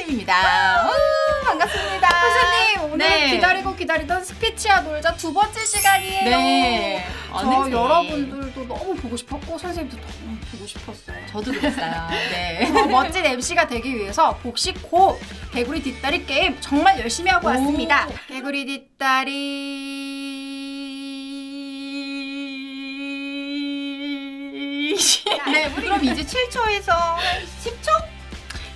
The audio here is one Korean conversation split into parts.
채연쌤입니다. 우, 반갑습니다. 선생님, 오늘 네. 기다리고 기다리던 스피치와 놀자 두 번째 시간이에요. 네. 저 어느새. 여러분들도 너무 보고 싶었고, 선생님도 너무 보고 싶었어요. 저도 그랬어요. 네. 더 멋진 MC가 되기 위해서 복식 고 개구리 뒷다리 게임 정말 열심히 하고 오. 왔습니다. 개구리 뒷다리. 네, 그럼 이제 7초에서 10초?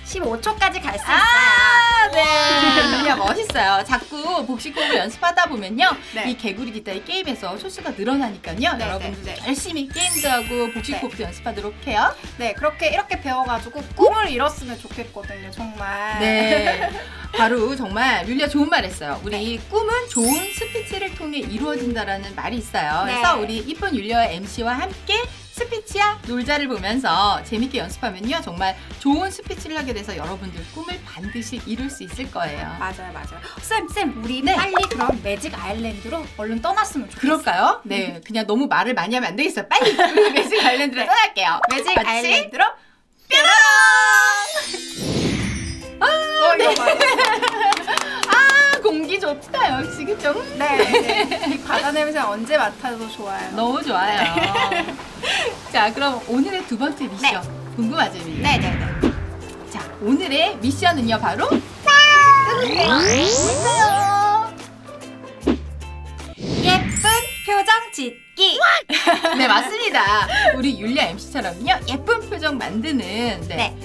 15초까지 갈 수 있어요. 아, 네. 율리아 멋있어요. 자꾸 복식호흡을 연습하다 보면요. 네. 이 개구리 뒷다리 게임에서 초수가 늘어나니까요. 네, 여러분들 네, 네. 열심히 게임도 하고 복식호흡도 연습하도록 해요. 네, 그렇게 이렇게 배워가지고 꿈을 이뤘으면 좋겠거든요, 정말. 네. 바로 정말 율리아 좋은 말 했어요. 우리 꿈은 좋은 스피치를 통해 이루어진다라는 말이 있어요. 네. 그래서 우리 이쁜 율리아 MC와 함께 스피치야 놀자를 보면서 재밌게 연습하면요. 정말 좋은 스피치를 하게 돼서 여러분들 꿈을 반드시 이룰 수 있을 거예요. 맞아요, 맞아요. 쌤, 쌤, 우리 네. 빨리 그럼 매직 아일랜드로 얼른 떠났으면 좋겠어요. 그럴까요? 네. 그냥 너무 말을 많이 하면 안 되겠어요. 빨리 우리 매직 아일랜드로 네. 떠날게요. 매직 같이 아일랜드로 뾰로롱! 어. 아, 공기 좋다. 역시 그죠? 네, 네. 이 바다 냄새 언제 맡아도 좋아요. 너무 좋아요. 자, 그럼 오늘의 두 번째 미션 궁금하죠, 미 네, 네, 네. 자, 오늘의 미션은요, 바로 있어요. 예쁜 표정 짓기. 네, 맞습니다. 우리 율리아 MC처럼요, 예쁜 표정 만드는 네,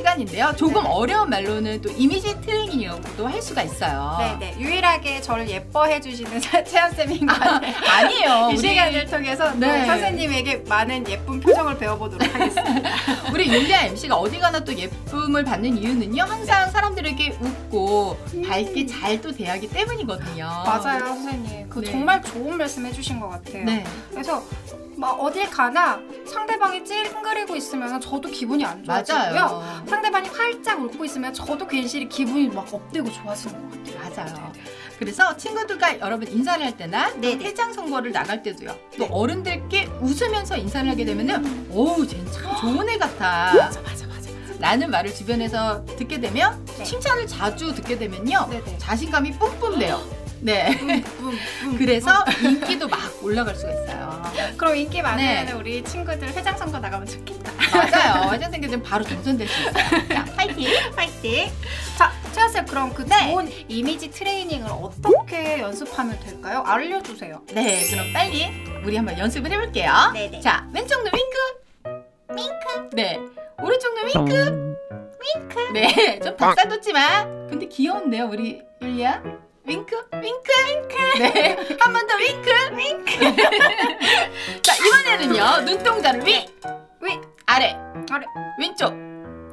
시간인데요. 조금 어려운 말로는 또 이미지 트레이닝이라고도 할 수가 있어요. 네, 네. 유일하게 저를 예뻐해 주시는 채연 쌤인 것 같아요. 아 니에요. 이 우리, 시간을 통해서 또 네. 선생님에게 많은 예쁜 표정을 배워보도록 하겠습니다. 우리 율리아 MC가 어디 가나 또 예쁨을 받는 이유는요, 항상 사람들에게 웃고 밝게 잘 또 대하기 때문이거든요. 음. 맞아요, 선생님. 그 네. 정말 좋은 말씀 해주신 것 같아요. 네. 그래서 막 어딜 가나 상대방이 찡그리고 있으면 저도 기분이 안 좋아지고요. 맞아요. 상대방이 활짝 웃고 있으면 저도 괜시리 기분이 막 업되고 좋아지는 것 같아요. 맞아요. 그래서 친구들과 여러분 인사를 할 때나 또 네네. 회장 선거를 나갈 때도요. 또 네. 어른들께 웃으면서 인사를 하게 되면은 오우 쟤는 참 좋은 애 같아. 맞아, 맞아, 맞아. 라는 말을 주변에서 듣게 되면 네. 칭찬을 자주 듣게 되면요. 네네. 자신감이 뿜뿜 돼요. 네. 음, 음. 그래서 인기도 막 올라갈 수가 있어요. 그럼 인기 많으면 네. 우리 친구들 회장 선거 나가면 좋겠다. 맞아요. 회장 생기면 바로 당선될 수 있어요. 자, 파이팅! 파이팅! 자, 채아쌤 그럼 그 네. 좋은 이미지 트레이닝을 어떻게 연습하면 될까요? 알려주세요. 네, 그럼 빨리 우리 한번 연습을 해볼게요. 네네. 자, 왼쪽 눈 윙크. 윙크. 네. 오른쪽 눈 윙크. 윙크. 네, 좀 닭살 돋지만 근데 귀여운데요, 우리 율리아? 윙크, 윙크, 윙크. 네, 한 번 더 윙크, 윙크. 자, 이번에는요, 눈동자를 위, 위, 아래, 아래. 왼쪽,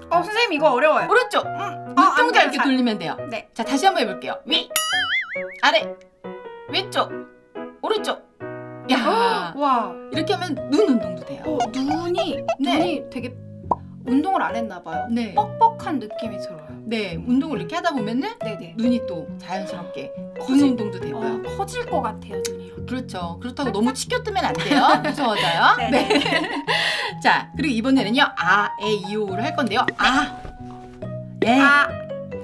어, 선생님 이거 어려워요. 오른쪽. 음, 어, 안 눈동자. 이렇게 자, 돌리면 돼요. 네. 자, 다시 한번 해볼게요. 위, 아래, 왼쪽, 오른쪽. 야, 와, 이렇게 하면 눈 운동도 돼요. 어, 눈이 네. 눈이 되게 운동을 안 했나 봐요. 네. 뻑뻑한 느낌이 들어요. 네, 운동을 이렇게 하다 보면은 네네. 눈이 또 자연스럽게 눈 커질- 운동도 되고요. 어, 커질 것 같아요 눈이. 그렇죠. 그렇다고 너무 치켜 뜨면 안 돼요. 무서워져요. 네네. 네. 자, 그리고 이번에는요. 아, 에, 이, 오를 할 건데요. 아, 에, 아,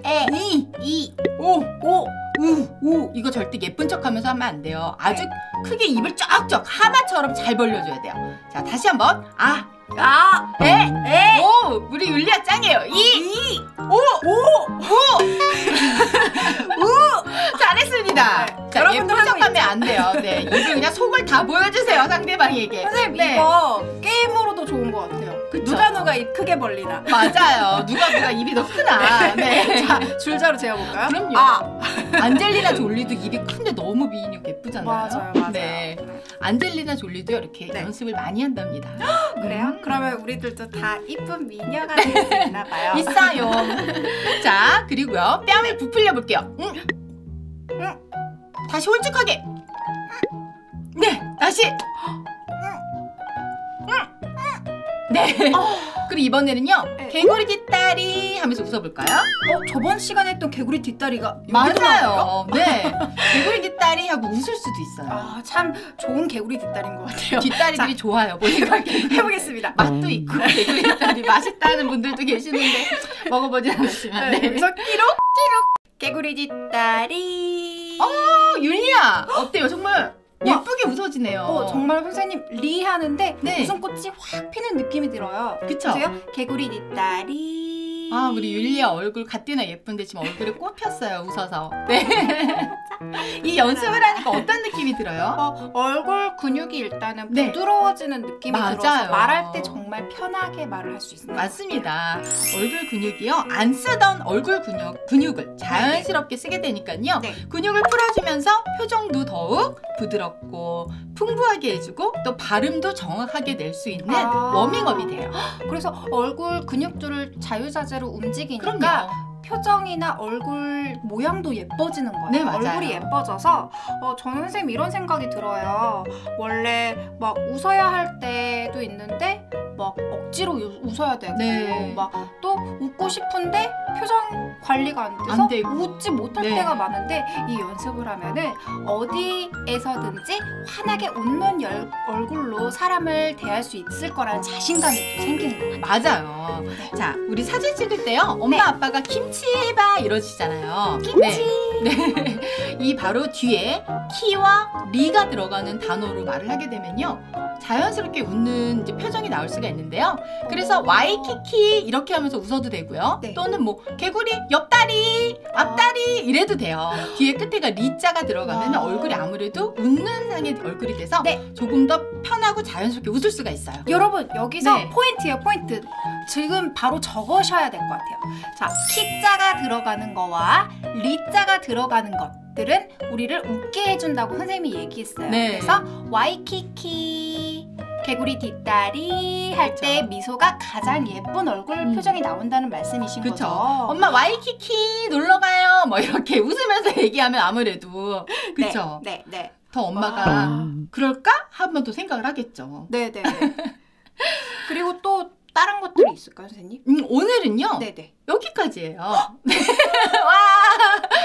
에, 이, 이, 오, 오, 우, 우. 이거 절대 예쁜 척 하면서 하면 안 돼요. 아주 크게 입을 쫙쫙 하마처럼 잘 벌려줘야 돼요. 자, 다시 한번. 아, 아, 에, 에, 오. 우리 율리아 짱이에요. 이, 이, 오, 오, 오. 우. 잘했습니다. 네. 자, 여러분들 하면 안 돼요. 네, 입을 그냥 속을 다 보여주세요, 상대방에게. 선생님 네. 이거 게임으로도 좋은 것 같아요. 그쵸? 누가 누가 입 크게 벌리나. 맞아요. 누가 누가 입이 더 크나. 네. 자, 줄자로 재어볼까요? 그럼요. 아, 안젤리나 졸리도 입이 큰데 너무 미인이고 예쁘잖아요. 맞아요, 맞아요. 네. 안젤리나 졸리도 이렇게 네. 연습을 많이 한답니다. 그래요? 음. 그러면 우리들도 다 이쁜 미녀가 될 수 있나 봐요. 있어요. 자, 그리고요. 뺨을 부풀려 볼게요. 응. 응. 다시 홀쭉하게. 네, 다시. 네. 그리고 이번에는요. 네. 개구리 뒷다리 하면서 웃어볼까요? 어 저번 시간에 했던 개구리 뒷다리가? 맞아요. 네. 개구리 뒷다리 하고 웃을 수도 있어요. 아 참 좋은 개구리 뒷다리인 것 같아요. 뒷다리들이 자. 좋아요. 보니까 해보겠습니다. 맛도 있고 개구리 뒷다리 맛있다는 분들도 계시는데 먹어보진 않았지만. 네. 네. 여기서 끼룩 끼룩 개구리 뒷다리. 어, 율리야 어때요? 정말 예쁘게 웃어지네요. 어, 정말 선생님 리 하는데 네. 웃음꽃이 확 피는 느낌이 들어요. 그쵸? 보세요. 개구리 뒷다리. 아 우리 율리아 얼굴 가뜩이나 예쁜데 지금 얼굴에 꽃 폈어요 웃어서 네. 이 연습을 하니까 어떤 느낌이 들어요? 어, 얼굴 근육이 일단은 네. 부드러워지는 느낌이 맞아요. 들어서 말할 때 정말 편하게 말을 할 수 있습니다. 맞습니다. 얼굴 근육이요 안 쓰던 얼굴 근육 근육을 자연스럽게 쓰게 되니까요 네. 근육을 풀어주면서 표정도 더욱 부드럽고 풍부하게 해주고 또 발음도 정확하게 낼 수 있는 아. 워밍업이 돼요. 그래서 얼굴 근육들을 자유자재로 움직이니까 그럼요. 표정이나 얼굴 모양도 예뻐지는 거예요. 네, 맞아요. 얼굴이 예뻐져서 어, 저는 선생님 이런 생각이 들어요. 원래 막 웃어야 할 때도 있는데 막 억지로 우- 웃어야 되고 네. 막또 웃고 싶은데 표정 관리가 안 돼서 안 되고. 웃지 못할 네. 때가 많은데 이 연습을 하면은 어디에서든지 환하게 웃는 열- 얼굴로 사람을 대할 수 있을 거라는 자신감이 또 생기는 것 같아요. 맞아요. 자, 우리 사진 찍을 때요. 엄마 네. 아빠가 김치 해봐 이러시잖아요. 김치. 네. 네. 이 바로 뒤에 키와 리가 들어가는 단어로 말을 하게 되면요. 자연스럽게 웃는 표정이 나올 수가 있는데요. 그래서 와이키키 이렇게 하면서 웃어도 되고요. 네. 또는 뭐 개구리 옆다리, 앞다리 이래도 돼요. 뒤에 끝에가 리자가 들어가면 아. 얼굴이 아무래도 웃는 상의 얼굴이 돼서 네. 조금 더 편하고 자연스럽게 웃을 수가 있어요. 여러분 여기서 네. 포인트예요 포인트 지금 바로 적으셔야 될 것 같아요 자 키자가 들어가는 거와 리자가 들어가는 것 들은 우리를 웃게 해준다고 선생님이 얘기했어요 네. 그래서 와이키키 개구리 뒷다리 할 때 미소가 가장 예쁜 얼굴 음. 표정이 나온다는 말씀이신 그쵸. 거죠 엄마 와이키키 놀러 가요. 뭐 이렇게 웃으면서 얘기하면 아무래도 그쵸. 네, 네, 더 엄마가 그럴까? 한번 더 생각을 하겠죠. 네, 네, 네. 그리고 또 다른 것들이 있을까요, 선생님? 음, 오늘은요 네, 네. 여기까지예요. 와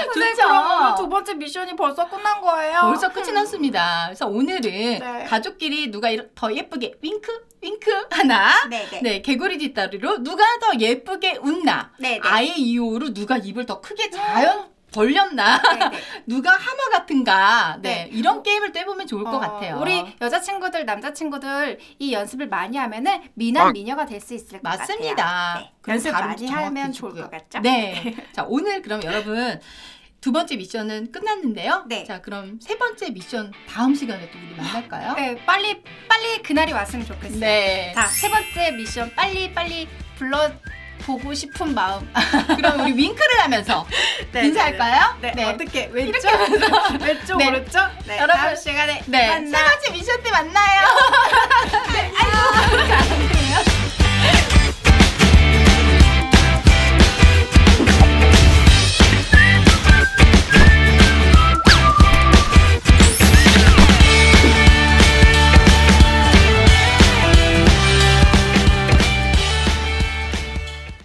선생님 좋죠. 그러면 두 번째 미션이 벌써 끝난 거예요? 벌써 끝이 났습니다. 그래서 오늘은 네. 가족끼리 누가 더 예쁘게 윙크 윙크 하나. 네, 네. 네 개구리 뒷다리로 누가 더 예쁘게 웃나. 네, 네. 아예 이후로 누가 입을 더 크게 자연 벌렸나. 네, 네. 누가 하마 같은가. 네, 네. 이런 게임을 또 해보면 좋을 것 어, 같아요. 우리 여자친구들, 남자친구들 이 연습을 많이 하면은 미남 미녀가 될 수 있을 것 맞습니다. 같아요. 네. 그리고 연습 많이 하면. 좋을 것 같죠? 네. 자, 오늘 그럼 여러분 두 번째 미션은 끝났는데요. 네. 자, 그럼 세 번째 미션 다음 시간에 또 우리 만날까요? 네, 빨리 빨리 그날이 왔으면 좋겠어요. 네. 자, 세 번째 미션 빨리 빨리 불러 보고 싶은 마음. 그럼 우리 윙크를 하면서 인사할까요? 네, 네. 어떻게 왼쪽 이렇게 하면서 왼쪽 네. 오른쪽 네, 여러분, 다음 시간에 네. 만나. 세 번째 미션 때 만나요. 네. 아이고. 자,